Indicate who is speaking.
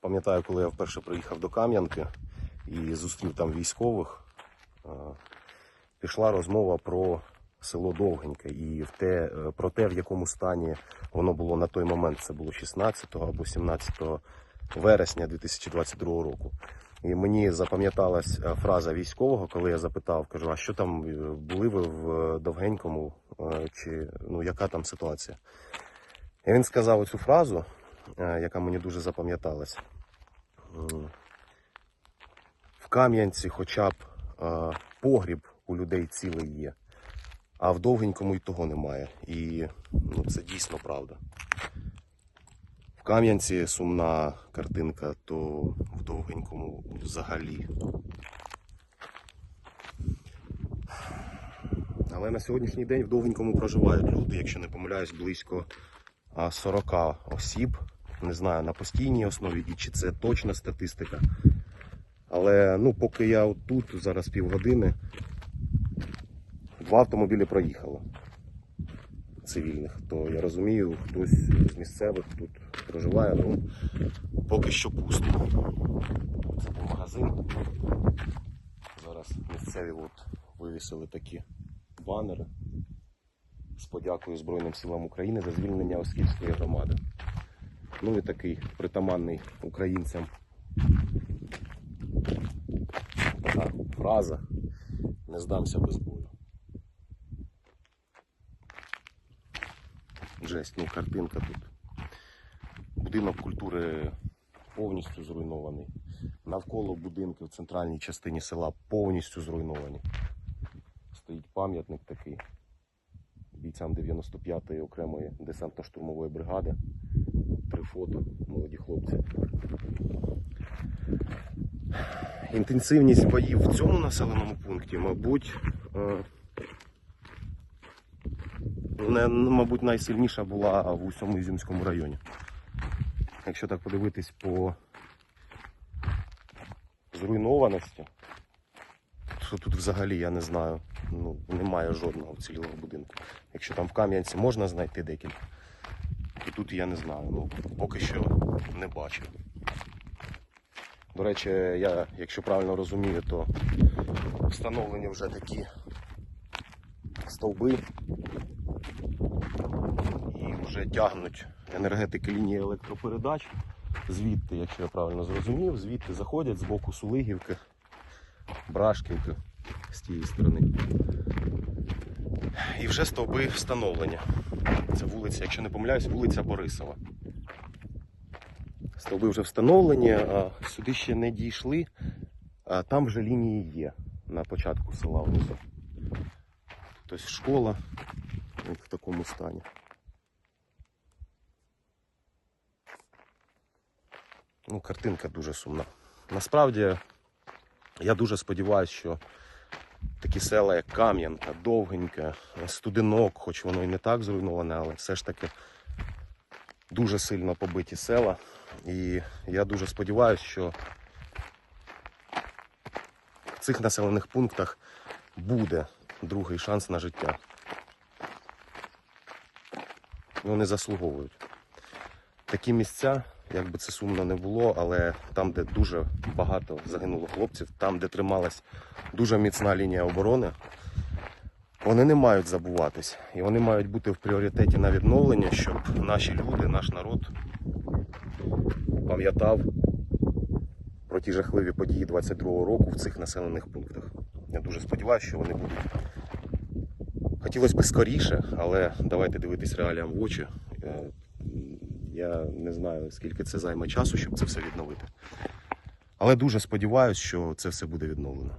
Speaker 1: Пам'ятаю, коли я вперше приїхав до Кам'янки і зустрів там військових, пішла розмова про село Довгеньке і те, е, про те, в якому стані воно було на той момент. Це було 16 або 17 вересня 2022 року. І мені запам'яталась е, фраза військового, коли я запитав, кажу, а що там е, були ви в Довгенькому, чи ну яка там ситуація? І він сказав оцю фразу, яка мені дуже запам'яталась. В Кам'янці хоча б е, погріб у людей цілий є, а в довгенькому і того немає. І ну, це дійсно правда. В Кам'янці сумна картинка, то в довгенькому взагалі. Але на сьогоднішній день в довгенькому проживають люди, якщо не помиляюсь, близько 40 осіб. Не знаю на постійній основі і чи це точна статистика. Але ну, поки я от тут зараз півгодини, два автомобілі проїхало цивільних, то я розумію, хтось з місцевих тут проживає, ну поки що пусто. Це був магазин. Зараз місцеві от вивісили такі банери з подякою Збройним силам України за звільнення Оскільської громади. Ну і такий притаманний українцям така фраза не здамся без бою. Жесть, ну картинка тут. Будинок культури повністю зруйнований. Навколо будинки в центральній частині села повністю зруйновані. Стоїть пам'ятник такий бійцям 95-ї окремої десантно-штурмової бригади. Три фото, молоді хлопці. Інтенсивність боїв в цьому населеному пункті, мабуть, е, не, мабуть, найсильніша була в усьому Ізюмському районі. Якщо так подивитись по зруйнованості, що тут взагалі я не знаю, ну, немає жодного вцілілого будинку. Якщо там в Кам'янці можна знайти декілька, тут я не знаю. Ну, поки що не бачу. До речі, я, якщо правильно розумію, то встановлені вже такі стовби і вже тягнуть енергетики лінії електропередач. Звідти, якщо я правильно зрозумів, звідти заходять з боку Сулигівки, Брашківки з тієї сторони. І вже стовби встановлені. Це вулиця, якщо не помиляюсь, вулиця Борисова. Стовби вже встановлені, а сюди ще не дійшли, а там вже лінії є на початку села внизу. Тобто школа в такому стані. Ну, картинка дуже сумна. Насправді, я дуже сподіваюся, що такі села, як Кам'янка, Довгеньке, Студенок, хоч воно і не так зруйноване, але все ж таки дуже сильно побиті села. І я дуже сподіваюся, що в цих населених пунктах буде другий шанс на життя. Вони заслуговують. Такі місця, як би це сумно не було, але там, де дуже багато загинуло хлопців, там, де трималась дуже міцна лінія оборони, вони не мають забуватись. І вони мають бути в пріоритеті на відновлення, щоб наші люди, наш народ пам'ятав про ті жахливі події 22-го року в цих населених пунктах. Я дуже сподіваюся, що вони будуть. Хотілося б скоріше, але давайте дивитись реаліям в очі. Я не знаю, скільки це займе часу, щоб це все відновити. Але дуже сподіваюся, що це все буде відновлено.